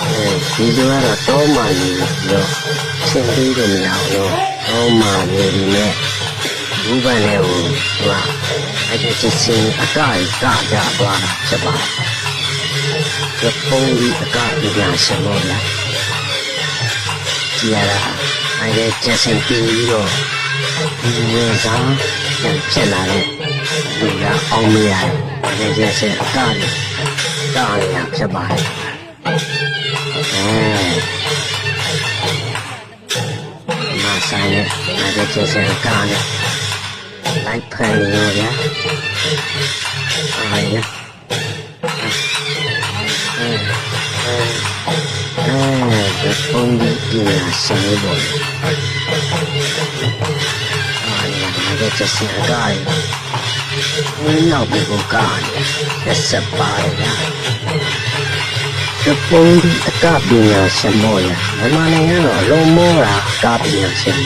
အဲဒီလိုကတော့တောမှနေပြီးတော့ရှင်းပြီးတော့မရအောင်လို့တောမှနေပြီးနဲ့ဘူပန်လေးကိုသူကအဲ့ဒီစစ်စင်အကကြီးကကြသွားတာဖြစ်ပါတယ်ဒီပုံဒီအကပညာရှင်လို့လားကြည်ရတာအဲ့ဒီကျစင်ပြီးတော့ဒီလိုစားပြန်ဖြစ်လာတဲ့လူကအောင်မရတယ်အဲ့ဒီကျစင်အကကြီးကရဖြစ်ပါတယ် masanya ada sisi akarnya like premium ya oh ya eh berpundi biasa ibu oh ya ada sisi akarnya ini lebih bukan ya sebaliknya ပုံဒီအကပညာရှင်မောရမြန်မာနိုင်ငံတော့အလုံးမောတာအကပညာရှင်